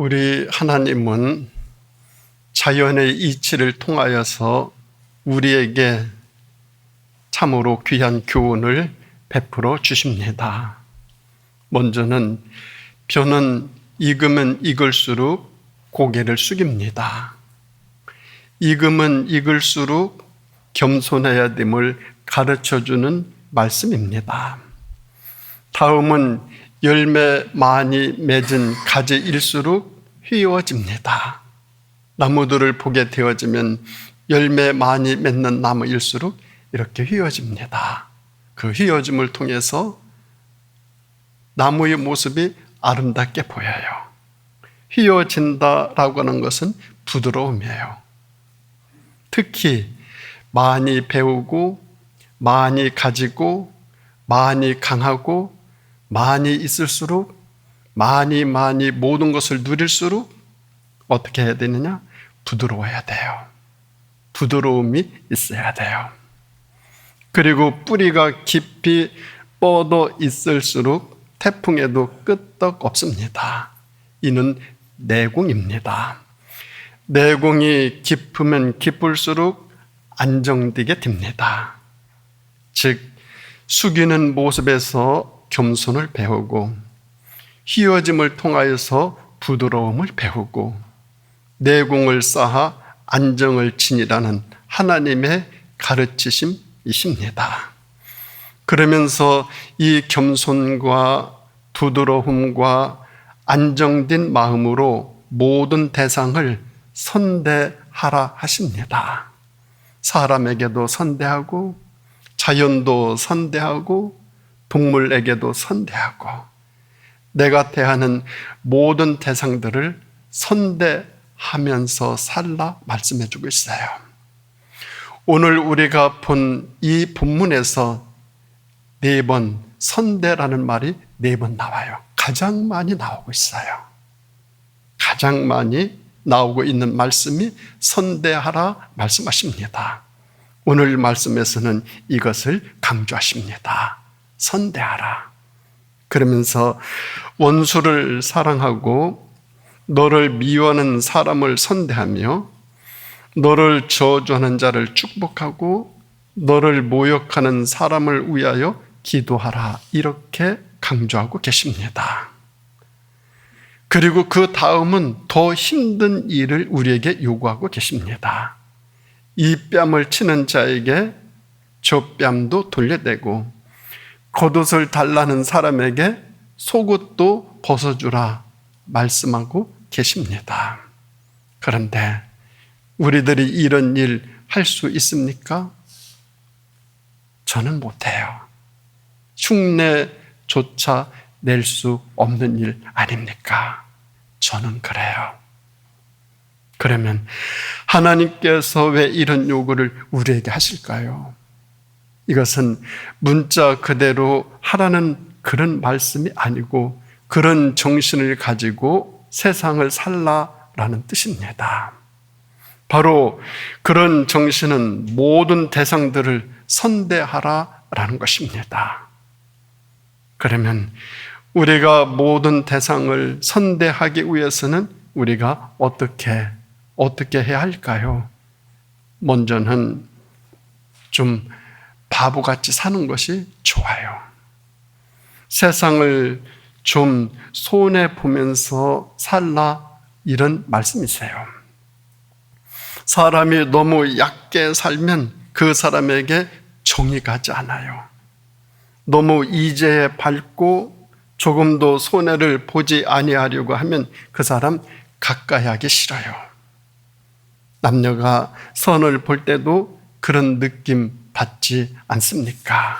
우리 하나님은 자연의 이치를 통하여서 우리에게 참으로 귀한 교훈을 베풀어 주십니다. 먼저는 벼는 익으면 익을수록 고개를 숙입니다. 익으면 익을수록 겸손해야 됨을 가르쳐 주는 말씀입니다. 다음은 열매 많이 맺은 가지일수록 휘어집니다. 나무들을 보게 되어지면 열매 많이 맺는 나무일수록 이렇게 휘어집니다. 그 휘어짐을 통해서 나무의 모습이 아름답게 보여요. 휘어진다라고 하는 것은 부드러움이에요. 특히 많이 배우고, 많이 가지고, 많이 강하고, 많이 있을수록, 많이 많이 모든 것을 누릴수록 어떻게 해야 되느냐? 부드러워야 돼요. 부드러움이 있어야 돼요. 그리고 뿌리가 깊이 뻗어 있을수록 태풍에도 끄떡 없습니다. 이는 내공입니다. 내공이 깊으면 깊을수록 안정되게 됩니다. 즉, 숙이는 모습에서 겸손을 배우고, 휘어짐을 통하여서 부드러움을 배우고, 내공을 쌓아 안정을 지니라는 하나님의 가르치심이십니다. 그러면서 이 겸손과 부드러움과 안정된 마음으로 모든 대상을 선대하라 하십니다. 사람에게도 선대하고, 자연도 선대하고, 동물에게도 선대하고, 내가 대하는 모든 대상들을 선대하면서 살라 말씀해 주고 있어요. 오늘 우리가 본 이 본문에서 네 번 선대라는 말이 네 번 나와요. 가장 많이 나오고 있어요. 가장 많이 나오고 있는 말씀이 선대하라 말씀하십니다. 오늘 말씀에서는 이것을 강조하십니다. 선대하라. 그러면서 원수를 사랑하고 너를 미워하는 사람을 선대하며 너를 저주하는 자를 축복하고 너를 모욕하는 사람을 위하여 기도하라. 이렇게 강조하고 계십니다. 그리고 그 다음은 더 힘든 일을 우리에게 요구하고 계십니다. 이 뺨을 치는 자에게 저 뺨도 돌려대고 겉옷을 달라는 사람에게 속옷도 벗어주라 말씀하고 계십니다. 그런데 우리들이 이런 일 할 수 있습니까? 저는 못해요. 흉내조차 낼 수 없는 일 아닙니까? 저는 그래요. 그러면 하나님께서 왜 이런 요구를 우리에게 하실까요? 이것은 문자 그대로 하라는 그런 말씀이 아니고 그런 정신을 가지고 세상을 살라라는 뜻입니다. 바로 그런 정신은 모든 대상들을 선대하라라는 것입니다. 그러면 우리가 모든 대상을 선대하기 위해서는 우리가 어떻게 어떻게 해야 할까요? 먼저는 좀 바보같이 사는 것이 좋아요. 세상을 좀 손해 보면서 살라 이런 말씀이세요. 사람이 너무 얕게 살면 그 사람에게 정이 가지 않아요. 너무 이제에 밟고 조금도 손해를 보지 아니하려고 하면 그 사람 가까이 하기 싫어요. 남녀가 선을 볼 때도 그런 느낌 받지 않습니까?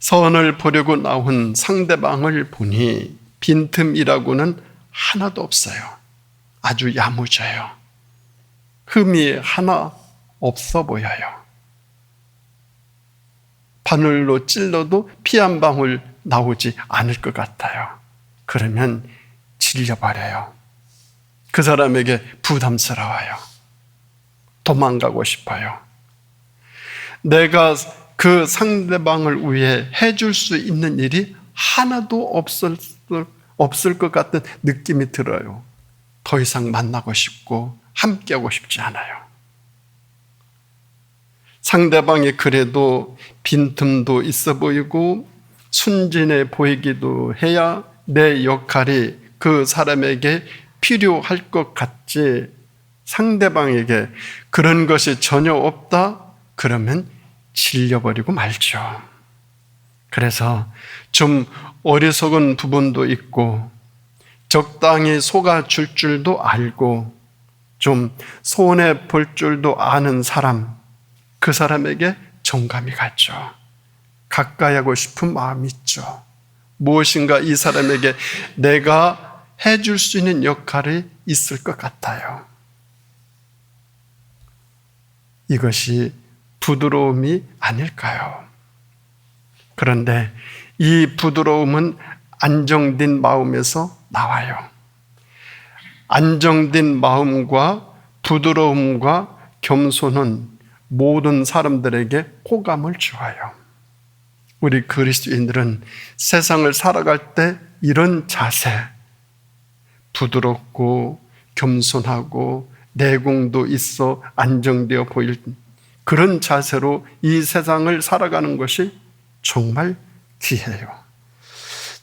선을 보려고 나온 상대방을 보니 빈틈이라고는 하나도 없어요. 아주 야무져요. 흠이 하나 없어 보여요. 바늘로 찔러도 피 한 방울 나오지 않을 것 같아요. 그러면 질려버려요. 그 사람에게 부담스러워요. 도망가고 싶어요. 내가 그 상대방을 위해 해줄 수 있는 일이 하나도 없을, 없을 것 같은 느낌이 들어요. 더 이상 만나고 싶고 함께하고 싶지 않아요. 상대방이 그래도 빈틈도 있어 보이고 순진해 보이기도 해야 내 역할이 그 사람에게 필요할 것 같지 상대방에게 그런 것이 전혀 없다? 그러면 질려버리고 말죠. 그래서 좀 어리석은 부분도 있고 적당히 속아 줄 줄도 알고 좀 손해 볼 줄도 아는 사람, 그 사람에게 정감이 갔죠. 가까이 하고 싶은 마음이 있죠. 무엇인가 이 사람에게 내가 해줄 수 있는 역할이 있을 것 같아요. 이것이 부드러움이 아닐까요? 그런데 이 부드러움은 안정된 마음에서 나와요. 안정된 마음과 부드러움과 겸손은 모든 사람들에게 호감을 주어요. 우리 그리스도인들은 세상을 살아갈 때 이런 자세, 부드럽고 겸손하고 내공도 있어 안정되어 보일 그런 자세로 이 세상을 살아가는 것이 정말 귀해요.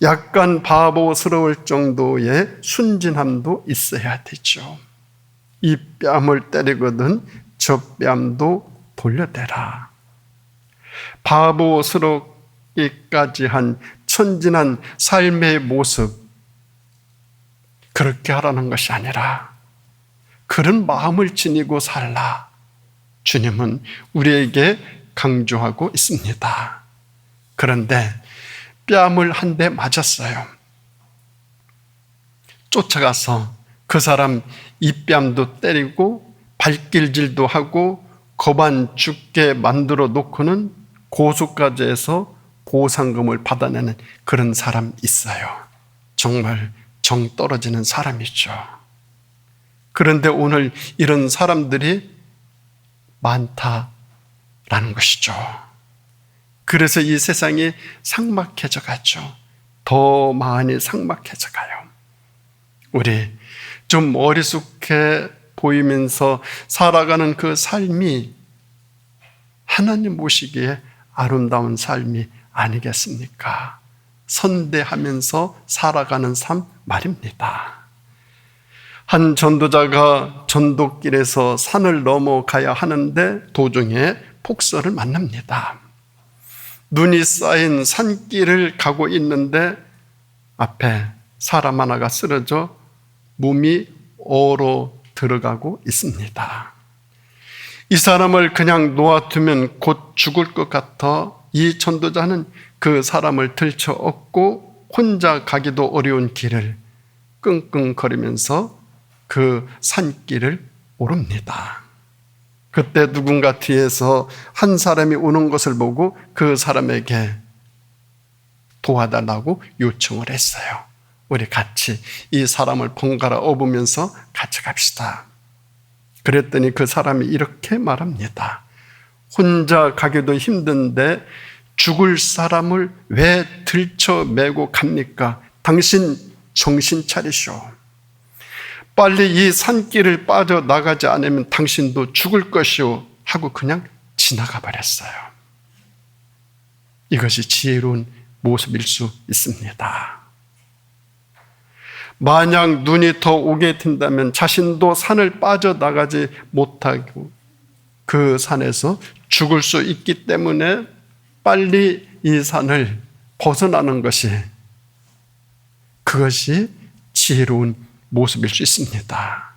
약간 바보스러울 정도의 순진함도 있어야 되죠. 이 뺨을 때리거든 저 뺨도 돌려대라. 바보스럽기까지 한 천진한 삶의 모습, 그렇게 하라는 것이 아니라 그런 마음을 지니고 살라. 주님은 우리에게 강조하고 있습니다. 그런데 뺨을 한 대 맞았어요. 쫓아가서 그 사람 입뺨도 때리고 발길질도 하고 거반 죽게 만들어 놓고는 고소까지 해서 보상금을 받아내는 그런 사람 있어요. 정말 정 떨어지는 사람이죠. 그런데 오늘 이런 사람들이 많다라는 것이죠. 그래서 이 세상이 삭막해져 가죠. 더 많이 삭막해져 가요. 우리 좀 어리숙해 보이면서 살아가는 그 삶이 하나님 보시기에 아름다운 삶이 아니겠습니까? 선대하면서 살아가는 삶 말입니다. 한 전도자가 전도길에서 산을 넘어가야 하는데 도중에 폭설을 만납니다. 눈이 쌓인 산길을 가고 있는데 앞에 사람 하나가 쓰러져 몸이 얼어 들어가고 있습니다. 이 사람을 그냥 놓아두면 곧 죽을 것 같아 이 전도자는 그 사람을 들쳐 업고 혼자 가기도 어려운 길을 끙끙거리면서 그 산길을 오릅니다. 그때 누군가 뒤에서 한 사람이 오는 것을 보고 그 사람에게 도와달라고 요청을 했어요. 우리 같이 이 사람을 번갈아 업으면서 같이 갑시다. 그랬더니 그 사람이 이렇게 말합니다. 혼자 가기도 힘든데 죽을 사람을 왜 들쳐 메고 갑니까? 당신 정신 차리쇼. 빨리 이 산길을 빠져나가지 않으면 당신도 죽을 것이오. 하고 그냥 지나가 버렸어요. 이것이 지혜로운 모습일 수 있습니다. 만약 눈이 더 오게 된다면 자신도 산을 빠져나가지 못하고 그 산에서 죽을 수 있기 때문에 빨리 이 산을 벗어나는 것이 그것이 지혜로운 모습일 수 있습니다.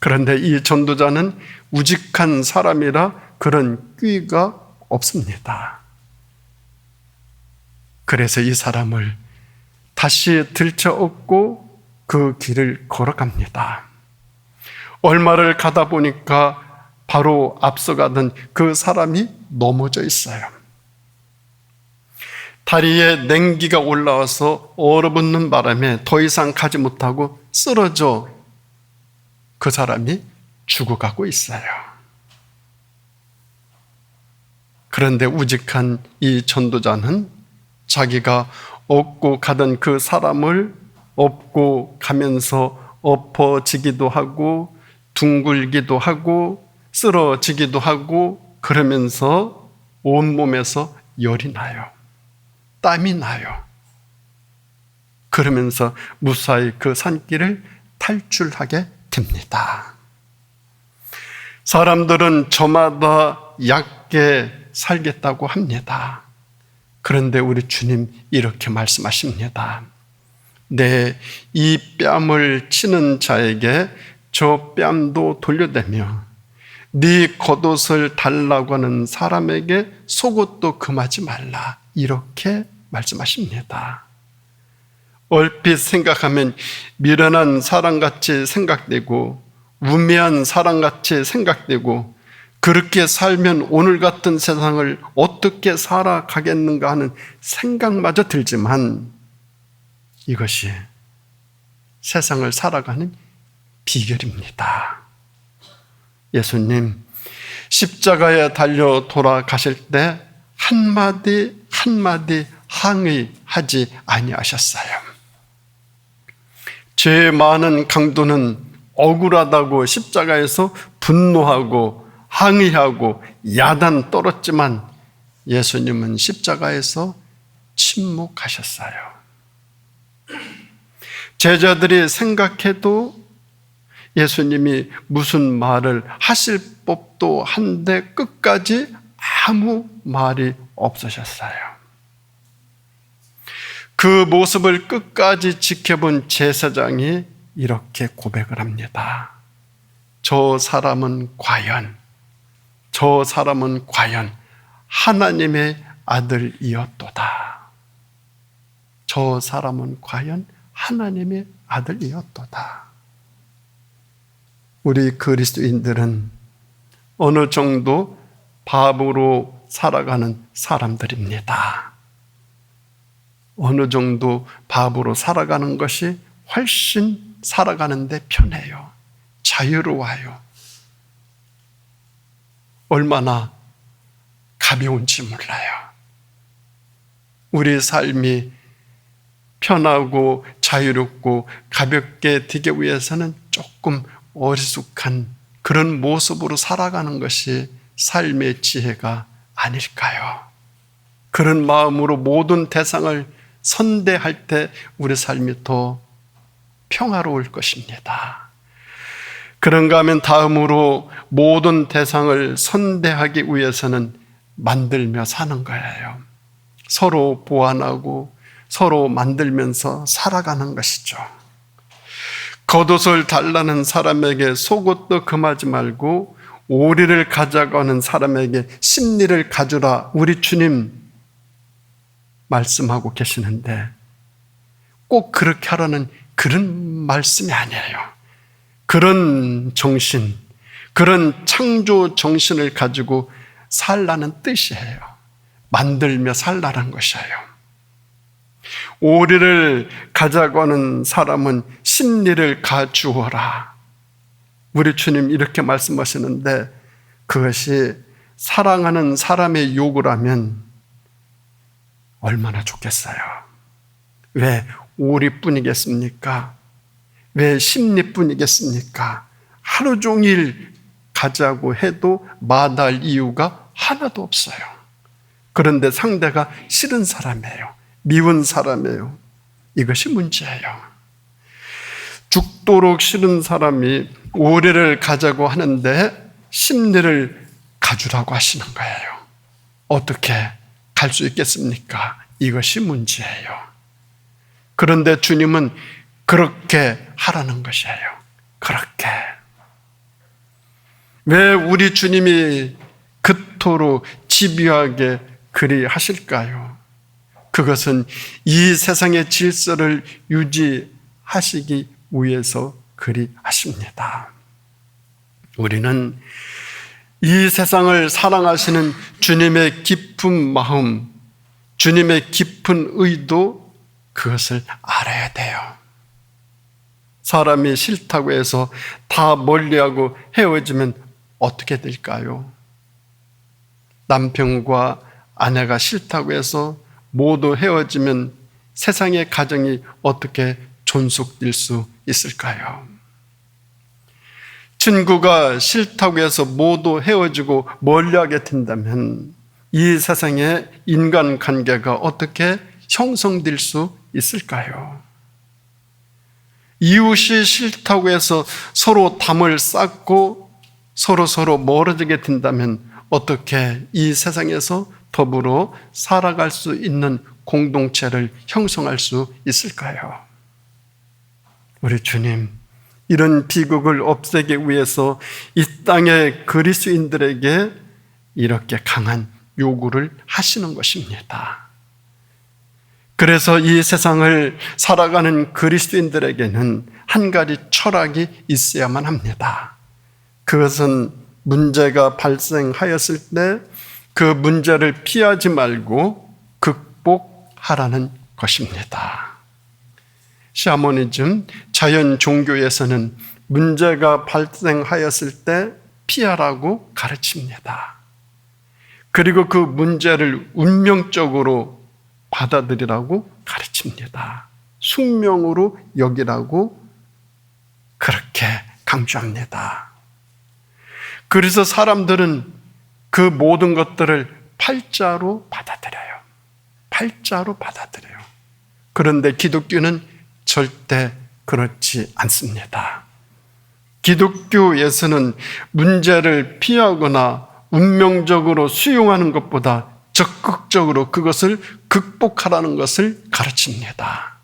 그런데 이 전도자는 우직한 사람이라 그런 꾀가 없습니다. 그래서 이 사람을 다시 들쳐업고 그 길을 걸어갑니다. 얼마를 가다 보니까 바로 앞서가던 그 사람이 넘어져 있어요. 다리에 냉기가 올라와서 얼어붙는 바람에 더 이상 가지 못하고 쓰러져 그 사람이 죽어가고 있어요. 그런데 우직한 이 전도자는 자기가 얻고 가던 그 사람을 업고 가면서 엎어지기도 하고 둥글기도 하고 쓰러지기도 하고 그러면서 온몸에서 열이 나요. 땀이 나요. 그러면서 무사히 그 산길을 탈출하게 됩니다. 사람들은 저마다 얕게 살겠다고 합니다. 그런데 우리 주님 이렇게 말씀하십니다. 내 이 뺨을 치는 자에게 저 뺨도 돌려대며 네 겉옷을 달라고 하는 사람에게 속옷도 금하지 말라. 이렇게 말씀하십니다. 얼핏 생각하면 미련한 사람같이 생각되고 우매한 사람같이 생각되고 그렇게 살면 오늘 같은 세상을 어떻게 살아가겠는가 하는 생각마저 들지만 이것이 세상을 살아가는 비결입니다. 예수님, 십자가에 달려 돌아가실 때 한마디 한마디 항의하지 아니하셨어요. 죄 많은 강도는 억울하다고 십자가에서 분노하고 항의하고 야단 떨었지만 예수님은 십자가에서 침묵하셨어요. 제자들이 생각해도 예수님이 무슨 말을 하실 법도 한데 끝까지 아무 말이 없으셨어요. 그 모습을 끝까지 지켜본 제사장이 이렇게 고백을 합니다. 저 사람은 과연, 저 사람은 과연 하나님의 아들이었도다. 저 사람은 과연 하나님의 아들이었도다. 우리 그리스도인들은 어느 정도 바보로 살아가는 사람들입니다. 어느 정도 바보로 살아가는 것이 훨씬 살아가는데 편해요. 자유로워요. 얼마나 가벼운지 몰라요. 우리 삶이 편하고 자유롭고 가볍게 되기 위해서는 조금 어리숙한 그런 모습으로 살아가는 것이 삶의 지혜가 아닐까요? 그런 마음으로 모든 대상을 선대할 때 우리 삶이 더 평화로울 것입니다. 그런가 하면 다음으로 모든 대상을 선대하기 위해서는 만들며 사는 거예요. 서로 보완하고 서로 만들면서 살아가는 것이죠. 겉옷을 달라는 사람에게 속옷도 금하지 말고 오리를 가져가는 사람에게 심리를 가주라. 우리 주님 말씀하고 계시는데 꼭 그렇게 하라는 그런 말씀이 아니에요. 그런 정신, 그런 창조 정신을 가지고 살라는 뜻이에요. 만들며 살라는 것이에요. 오리를 가자고 하는 사람은 심리를 가주어라. 우리 주님 이렇게 말씀하시는데 그것이 사랑하는 사람의 요구라면 얼마나 좋겠어요. 왜 오리뿐이겠습니까? 왜 심리뿐이겠습니까? 하루 종일 가자고 해도 마다할 이유가 하나도 없어요. 그런데 상대가 싫은 사람이에요. 미운 사람이에요. 이것이 문제예요. 죽도록 싫은 사람이 오래를 가자고 하는데 심리를 가주라고 하시는 거예요. 어떻게 갈 수 있겠습니까? 이것이 문제예요. 그런데 주님은 그렇게 하라는 것이에요. 그렇게. 왜 우리 주님이 그토록 집요하게 그리 하실까요? 그것은 이 세상의 질서를 유지하시기 위해서 그리 하십니다. 우리는 이 세상을 사랑하시는 주님의 깊은 마음, 주님의 깊은 의도, 그것을 알아야 돼요. 사람이 싫다고 해서 다 멀리하고 헤어지면 어떻게 될까요? 남편과 아내가 싫다고 해서 모두 헤어지면 세상의 가정이 어떻게 존속될 수 있을까요? 친구가 싫다고 해서 모두 헤어지고 멀리하게 된다면 이 세상의 인간 관계가 어떻게 형성될 수 있을까요? 이웃이 싫다고 해서 서로 담을 쌓고 서로 서로 멀어지게 된다면 어떻게 이 세상에서 더불어 살아갈 수 있는 공동체를 형성할 수 있을까요? 우리 주님, 이런 비극을 없애기 위해서 이 땅의 그리스인들에게 이렇게 강한 요구를 하시는 것입니다. 그래서 이 세상을 살아가는 그리스도인들에게는 한 가지 철학이 있어야만 합니다. 그것은 문제가 발생하였을 때 그 문제를 피하지 말고 극복하라는 것입니다. 샤머니즘, 자연 종교에서는 문제가 발생하였을 때 피하라고 가르칩니다. 그리고 그 문제를 운명적으로 받아들이라고 가르칩니다. 숙명으로 여기라고 그렇게 강조합니다. 그래서 사람들은 그 모든 것들을 팔자로 받아들여요. 팔자로 받아들여요. 그런데 기독교는 절대 그렇지 않습니다. 기독교에서는 문제를 피하거나 운명적으로 수용하는 것보다 적극적으로 그것을 극복하라는 것을 가르칩니다.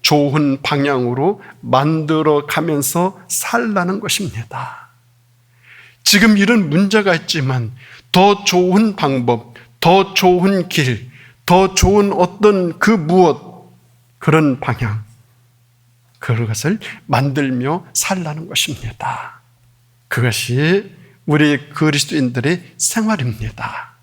좋은 방향으로 만들어 가면서 살라는 것입니다. 지금 이런 문제가 있지만 더 좋은 방법, 더 좋은 길, 더 좋은 어떤 그 무엇, 그런 방향, 그것을 만들며 살라는 것입니다. 그것이 우리 그리스도인들의 생활입니다.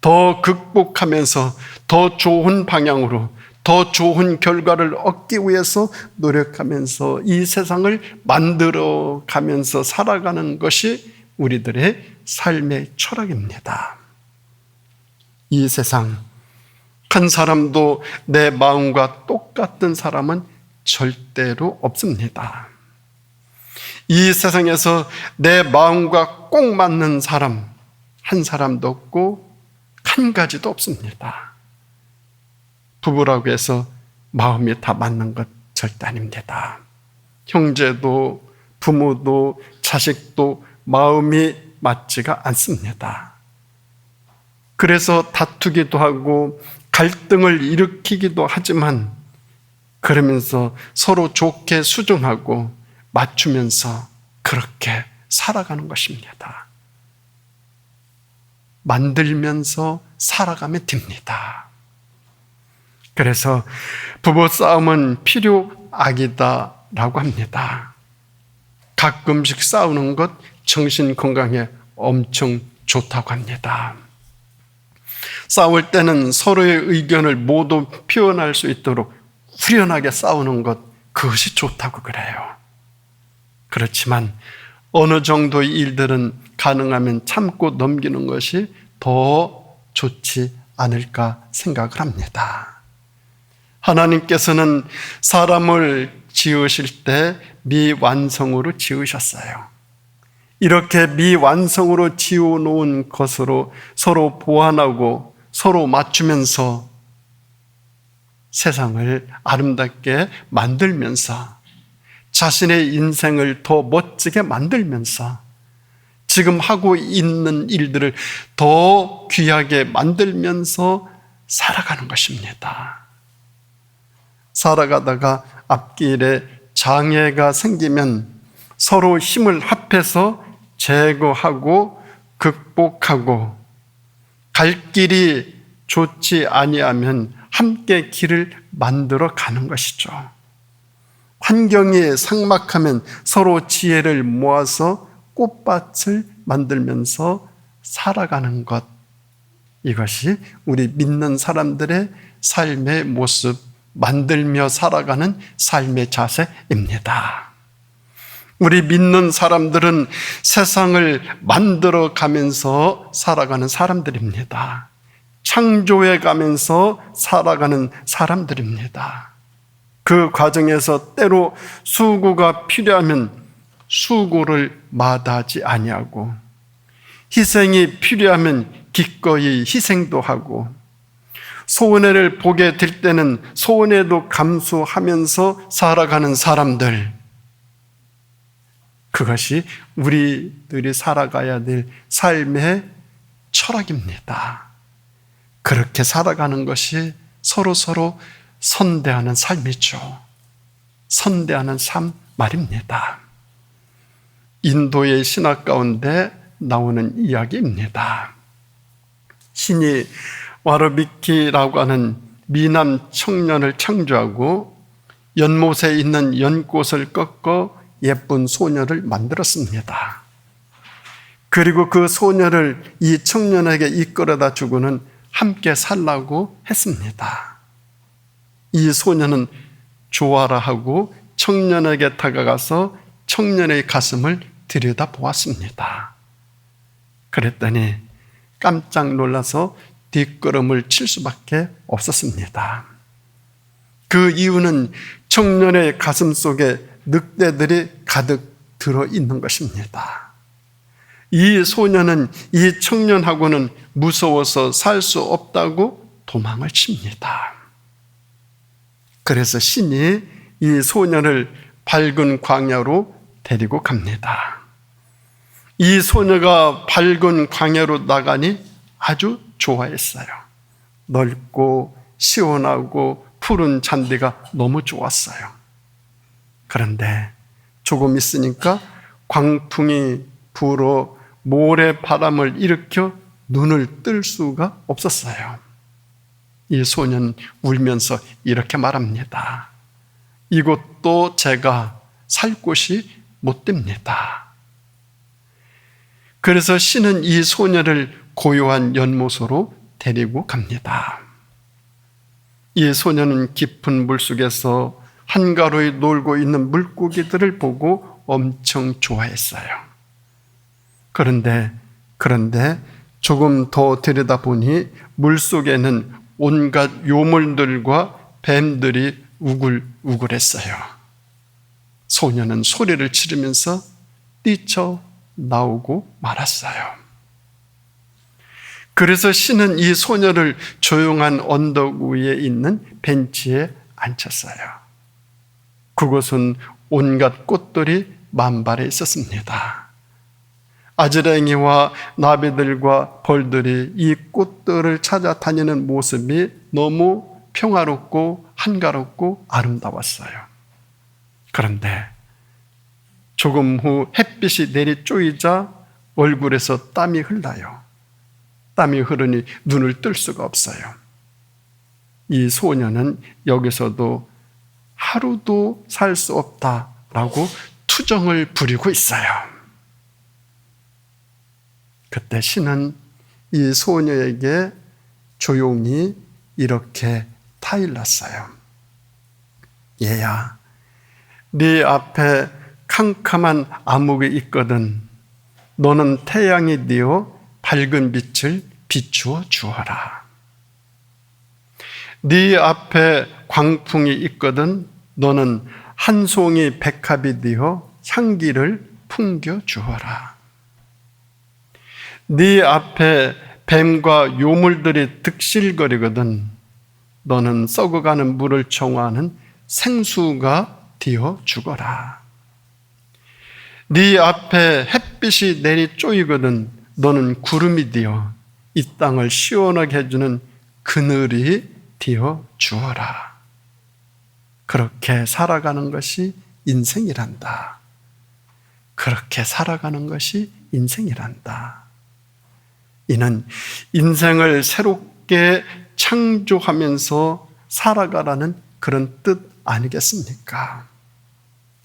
더 극복하면서 더 좋은 방향으로 더 좋은 결과를 얻기 위해서 노력하면서 이 세상을 만들어 가면서 살아가는 것이 우리들의 삶의 철학입니다. 이 세상, 한 사람도 내 마음과 똑같은 사람은 절대로 없습니다. 이 세상에서 내 마음과 꼭 맞는 사람 한 사람도 없고 한 가지도 없습니다. 부부라고 해서 마음이 다 맞는 것 절대 아닙니다. 형제도 부모도 자식도 마음이 맞지가 않습니다. 그래서 다투기도 하고 갈등을 일으키기도 하지만 그러면서 서로 좋게 수정하고 맞추면서 그렇게 살아가는 것입니다. 만들면서 살아가면 됩니다. 그래서 부부 싸움은 필요악이다라고 합니다. 가끔씩 싸우는 것 정신 건강에 엄청 좋다고 합니다. 싸울 때는 서로의 의견을 모두 표현할 수 있도록 후련하게 싸우는 것, 그것이 좋다고 그래요. 그렇지만 어느 정도의 일들은 가능하면 참고 넘기는 것이 더 좋지 않을까 생각을 합니다. 하나님께서는 사람을 지으실 때 미완성으로 지으셨어요. 이렇게 미완성으로 지어 놓은 것으로 서로 보완하고 서로 맞추면서 세상을 아름답게 만들면서 자신의 인생을 더 멋지게 만들면서 지금 하고 있는 일들을 더 귀하게 만들면서 살아가는 것입니다. 살아가다가 앞길에 장애가 생기면 서로 힘을 합해서 제거하고 극복하고 갈 길이 좋지 아니하면 함께 길을 만들어 가는 것이죠. 환경이 상막하면 서로 지혜를 모아서 꽃밭을 만들면서 살아가는 것. 이것이 우리 믿는 사람들의 삶의 모습, 만들며 살아가는 삶의 자세입니다. 우리 믿는 사람들은 세상을 만들어 가면서 살아가는 사람들입니다. 창조해 가면서 살아가는 사람들입니다. 그 과정에서 때로 수고가 필요하면 수고를 마다하지 아니하고 희생이 필요하면 기꺼이 희생도 하고 소원회를 보게 될 때는 소원회도 감수하면서 살아가는 사람들 그것이 우리들이 살아가야 될 삶의 철학입니다. 그렇게 살아가는 것이 서로 서로 선대하는 삶이죠. 선대하는 삶 말입니다. 인도의 신학 가운데 나오는 이야기입니다. 신이 와르비키라고 하는 미남 청년을 창조하고 연못에 있는 연꽃을 꺾어 예쁜 소녀를 만들었습니다. 그리고 그 소녀를 이 청년에게 이끌어다 주고는 함께 살라고 했습니다. 이 소녀는 좋아라 하고 청년에게 다가가서 청년의 가슴을 들여다 보았습니다. 그랬더니 깜짝 놀라서 뒷걸음을 칠 수밖에 없었습니다. 그 이유는 청년의 가슴 속에 늑대들이 가득 들어 있는 것입니다. 이 소년은 이 청년하고는 무서워서 살 수 없다고 도망을 칩니다. 그래서 신이 이 소년을 밝은 광야로 데리고 갑니다. 이 소녀가 밝은 광야로 나가니 아주 좋아했어요. 넓고 시원하고 푸른 잔디가 너무 좋았어요. 그런데 조금 있으니까 광풍이 불어 모래 바람을 일으켜 눈을 뜰 수가 없었어요. 이 소년 울면서 이렇게 말합니다. 이곳도 제가 살 곳이 못 됩니다. 그래서 신은 이 소녀를 고요한 연못으로 데리고 갑니다. 이 소녀는 깊은 물 속에서 한가로이 놀고 있는 물고기들을 보고 엄청 좋아했어요. 그런데, 그런데 조금 더 들여다보니 물 속에는 온갖 요물들과 뱀들이 우글우글했어요. 소녀는 소리를 지르면서 뛰쳐 나오고 말았어요. 그래서 신은 이 소녀를 조용한 언덕 위에 있는 벤치에 앉혔어요. 그곳은 온갖 꽃들이 만발해 있었습니다. 아지랭이와 나비들과 벌들이 이 꽃들을 찾아 다니는 모습이 너무 평화롭고 한가롭고 아름다웠어요. 그런데 조금 후 햇빛이 내리 쪼이자 얼굴에서 땀이 흘러요. 땀이 흐르니 눈을 뜰 수가 없어요. 이 소녀는 여기서도 하루도 살 수 없다라고 투정을 부리고 있어요. 그때 신은 이 소녀에게 조용히 이렇게 타일렀어요. 얘야, 네 앞에 캄캄한 암흑이 있거든. 너는 태양이 되어 밝은 빛을 비추어 주어라. 네 앞에 광풍이 있거든 너는 한 송이 백합이 되어 향기를 풍겨 주어라. 네 앞에 뱀과 요물들이 득실거리거든 너는 썩어가는 물을 정화하는 생수가 되어 죽어라. 네 앞에 햇빛이 내리 쪼이거든 너는 구름이 되어 이 땅을 시원하게 해주는 그늘이 되어 주어라. 그렇게 살아가는 것이 인생이란다. 그렇게 살아가는 것이 인생이란다. 이는 인생을 새롭게 창조하면서 살아가라는 그런 뜻 아니겠습니까?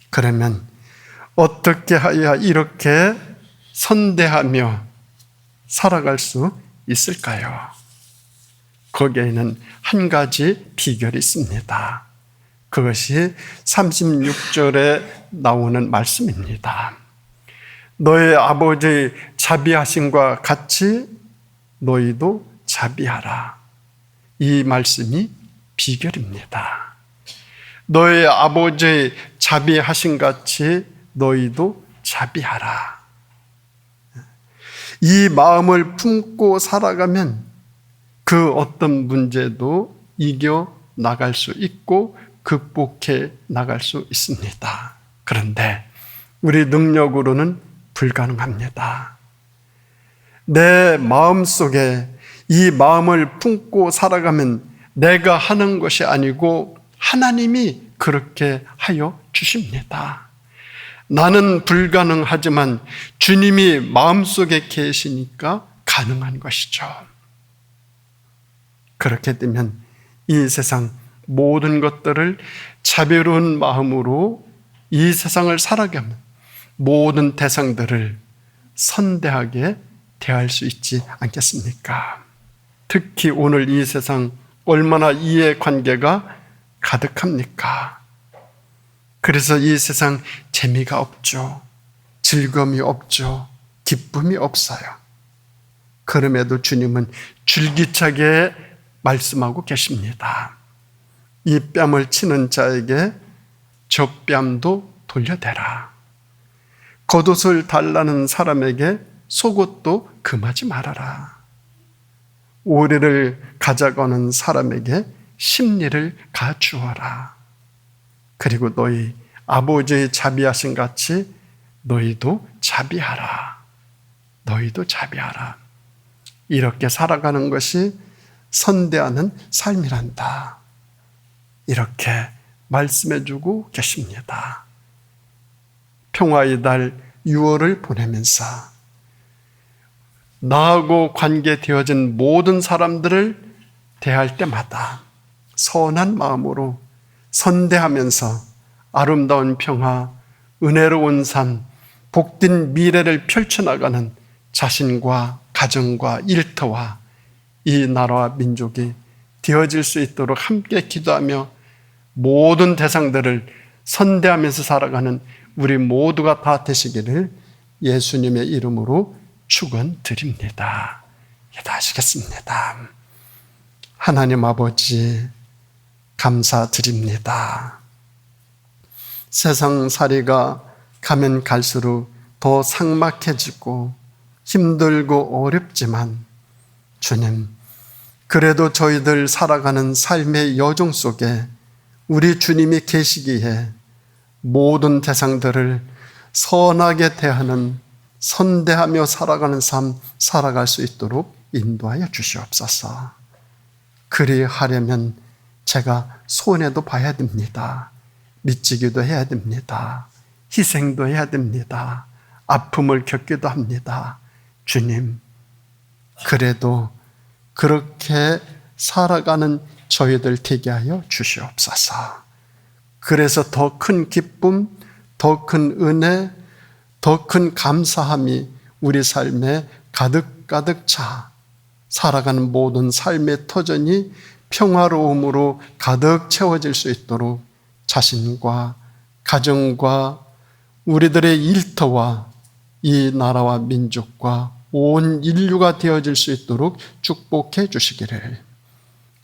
그러면 어떻게 하여 이렇게 선대하며 살아갈 수 있을까요? 거기에는 한 가지 비결이 있습니다. 그것이 36절에 나오는 말씀입니다. 너의 아버지 자비하심과 같이 너희도 자비하라. 이 말씀이 비결입니다. 너의 아버지의 자비하신 같이 너희도 자비하라. 이 마음을 품고 살아가면 그 어떤 문제도 이겨 나갈 수 있고 극복해 나갈 수 있습니다. 그런데 우리 능력으로는 불가능합니다. 내 마음 속에 이 마음을 품고 살아가면 내가 하는 것이 아니고 하나님이 그렇게 하여 주십니다. 나는 불가능하지만 주님이 마음속에 계시니까 가능한 것이죠. 그렇게 되면 이 세상 모든 것들을 자비로운 마음으로 이 세상을 살아가면 모든 대상들을 선대하게 대할 수 있지 않겠습니까? 특히 오늘 이 세상 얼마나 이해 관계가 가득합니까? 그래서 이 세상 재미가 없죠. 즐거움이 없죠. 기쁨이 없어요. 그럼에도 주님은 줄기차게 말씀하고 계십니다. 이 뺨을 치는 자에게 저 뺨도 돌려대라. 겉옷을 달라는 사람에게 속옷도 금하지 말아라. 오리를 가져가는 사람에게 심리를 가주어라. 그리고 너희 아버지의 자비하신 같이 너희도 자비하라. 너희도 자비하라. 이렇게 살아가는 것이 선대하는 삶이란다. 이렇게 말씀해 주고 계십니다. 평화의 달 6월을 보내면서 나하고 관계되어진 모든 사람들을 대할 때마다 선한 마음으로 선대하면서 아름다운 평화, 은혜로운 삶, 복된 미래를 펼쳐나가는 자신과 가정과 일터와 이 나라와 민족이 되어질 수 있도록 함께 기도하며 모든 대상들을 선대하면서 살아가는 우리 모두가 다 되시기를 예수님의 이름으로 축원드립니다. 기도하시겠습니다. 하나님 아버지 감사드립니다. 세상 살이가 가면 갈수록 더 삭막해지고 힘들고 어렵지만 주님 그래도 저희들 살아가는 삶의 여정 속에 우리 주님이 계시기에 모든 대상들을 선하게 대하는 선대하며 살아가는 삶 살아갈 수 있도록 인도하여 주시옵소서. 그리하려면 제가 손해도 봐야 됩니다. 미치기도 해야 됩니다. 희생도 해야 됩니다. 아픔을 겪기도 합니다. 주님, 그래도 그렇게 살아가는 저희들 되게 하여 주시옵소서. 그래서 더 큰 기쁨, 더 큰 은혜, 더 큰 감사함이 우리 삶에 가득가득 차 살아가는 모든 삶의 터전이 평화로움으로 가득 채워질 수 있도록 자신과 가정과 우리들의 일터와 이 나라와 민족과 온 인류가 되어질 수 있도록 축복해 주시기를